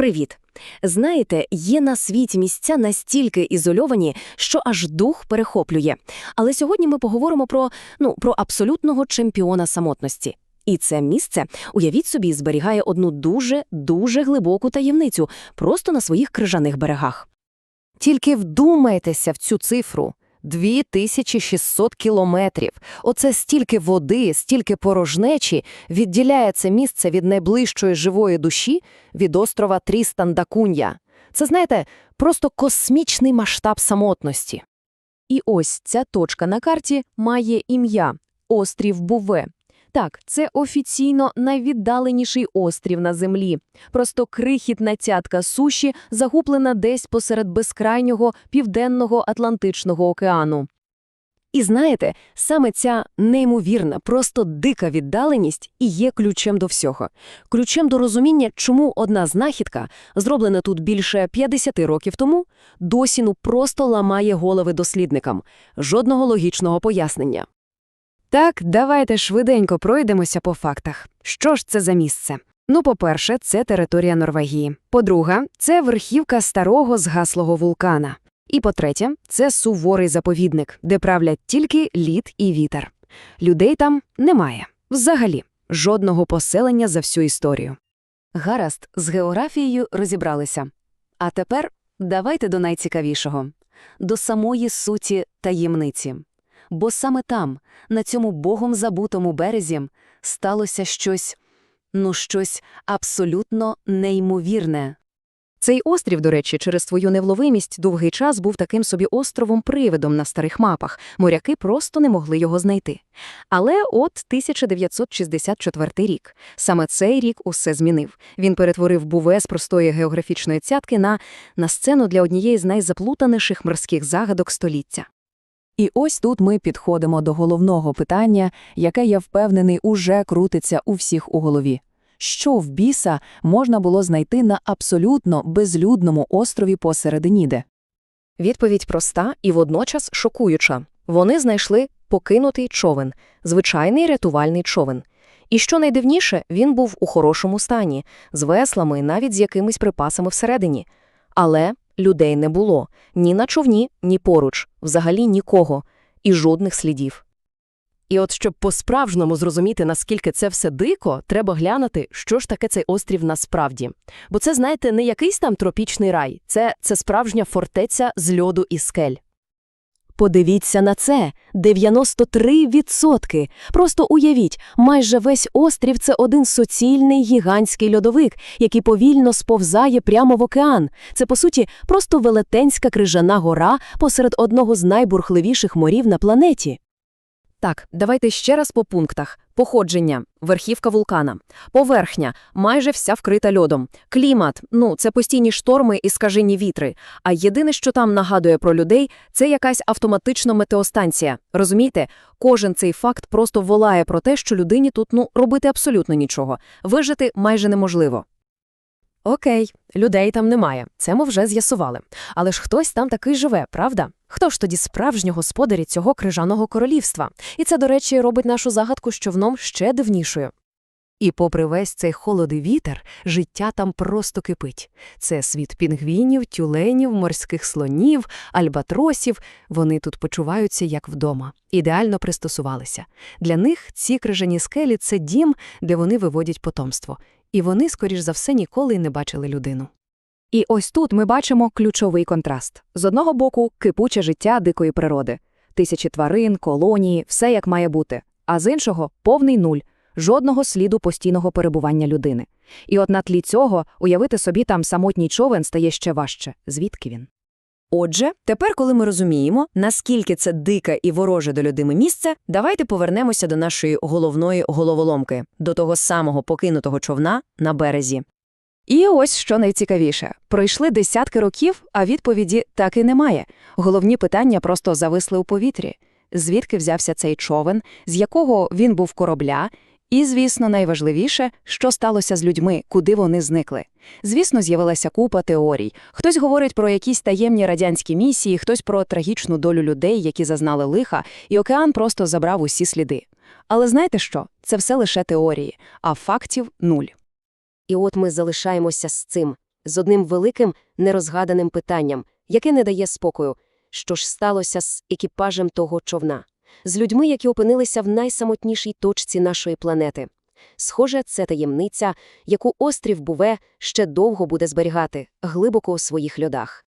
Привіт! Знаєте, є на світі місця настільки ізольовані, що аж дух перехоплює. Але сьогодні ми поговоримо про, ну, про абсолютного чемпіона самотності. І це місце, уявіть собі, зберігає одну дуже-дуже глибоку таємницю просто на своїх крижаних берегах. Тільки вдумайтеся в цю цифру. 2600 кілометрів. Оце стільки води, стільки порожнечі відділяє це місце від найближчої живої душі, від острова Трістан-да-Кунья. Це, знаєте, просто космічний масштаб самотності. І ось ця точка на карті має ім'я – острів Буве. Так, це офіційно найвіддаленіший острів на землі. Просто крихітна цятка суші загублена десь посеред безкрайнього південного Атлантичного океану. І знаєте, саме ця неймовірна, просто дика віддаленість і є ключем до всього. Ключем до розуміння, чому одна знахідка, зроблена тут більше 50 років тому, досі ну просто ламає голови дослідникам. Жодного логічного пояснення. Так, давайте швиденько пройдемося по фактах. Що ж це за місце? Ну, по-перше, це територія Норвегії. По-друге, це верхівка старого згаслого вулкана. І по-третє, це суворий заповідник, де правлять тільки лід і вітер. Людей там немає. Взагалі, жодного поселення за всю історію. Гаразд, з географією розібралися. А тепер давайте до найцікавішого – до самої суті таємниці. Бо саме там, на цьому богом забутому березі, сталося щось, ну щось абсолютно неймовірне. Цей острів, до речі, через свою невловимість довгий час був таким собі островом-привидом на старих мапах, моряки просто не могли його знайти. Але от 1964 рік. Саме цей рік усе змінив. Він перетворив Буве з простої географічної цятки на, на сцену для однієї з найзаплутаніших морських загадок століття. І ось тут ми підходимо до головного питання, яке, я впевнений, уже крутиться у всіх у голові. Що в біса можна було знайти на абсолютно безлюдному острові посеред Ніде? Відповідь проста і водночас шокуюча. Вони знайшли покинутий човен, звичайний рятувальний човен. І що найдивніше, він був у хорошому стані, з веслами, навіть з якимись припасами всередині. Але людей не було ні на човні, ні поруч, взагалі нікого, і жодних слідів. І от щоб по-справжньому зрозуміти, наскільки це все дико, треба глянути, що ж таке цей острів насправді. Бо це, знаєте, не якийсь там тропічний рай, це, це справжня фортеця з льоду і скель. Подивіться на це – 93%. Просто уявіть, майже весь острів – це один суцільний гігантський льодовик, який повільно сповзає прямо в океан. Це, по суті, просто велетенська крижана гора посеред одного з найбурхливіших морів на планеті. Так, давайте ще раз по пунктах. Походження – верхівка вулкана. Поверхня – майже вся вкрита льодом. Клімат – ну, це постійні шторми і скажені вітри. А єдине, що там нагадує про людей – це якась автоматична метеостанція. Розумієте? Кожен цей факт просто волає про те, що людині тут, ну, робити абсолютно нічого. Вижити майже неможливо. Окей, людей там немає, це ми вже з'ясували. Але ж хтось там такий живе, правда? Хто ж тоді справжні господарі цього крижаного королівства? І це, до речі, робить нашу загадку з човном ще дивнішою. І попри весь цей холод вітер, життя там просто кипить. Це світ пінгвінів, тюленів, морських слонів, альбатросів. Вони тут почуваються як вдома, ідеально пристосувалися. Для них ці крижані скелі – це дім, де вони виводять потомство. І вони, скоріш за все, ніколи не бачили людину. І ось тут ми бачимо ключовий контраст. З одного боку – кипуче життя дикої природи. Тисячі тварин, колонії, все як має бути. А з іншого – повний нуль. Жодного сліду постійного перебування людини. І от на тлі цього уявити собі там самотній човен стає ще важче. Звідки він? Отже, тепер, коли ми розуміємо, наскільки це дике і вороже до людини місце, давайте повернемося до нашої головної головоломки, до того самого покинутого човна на березі. І ось що найцікавіше. Пройшли десятки років, а відповіді так і немає. Головні питання просто зависли у повітрі. Звідки взявся цей човен, з якого він був корабля, і, звісно, найважливіше, що сталося з людьми, куди вони зникли. Звісно, з'явилася купа теорій. Хтось говорить про якісь таємні радянські місії, хтось про трагічну долю людей, які зазнали лиха, і океан просто забрав усі сліди. Але знаєте що? Це все лише теорії, а фактів нуль. І от ми залишаємося з цим. з одним великим нерозгаданим питанням, яке не дає спокою. Що ж сталося з екіпажем того човна? З людьми, які опинилися в найсамотнішій точці нашої планети. Схоже, це таємниця, яку острів Буве ще довго буде зберігати глибоко у своїх льодах.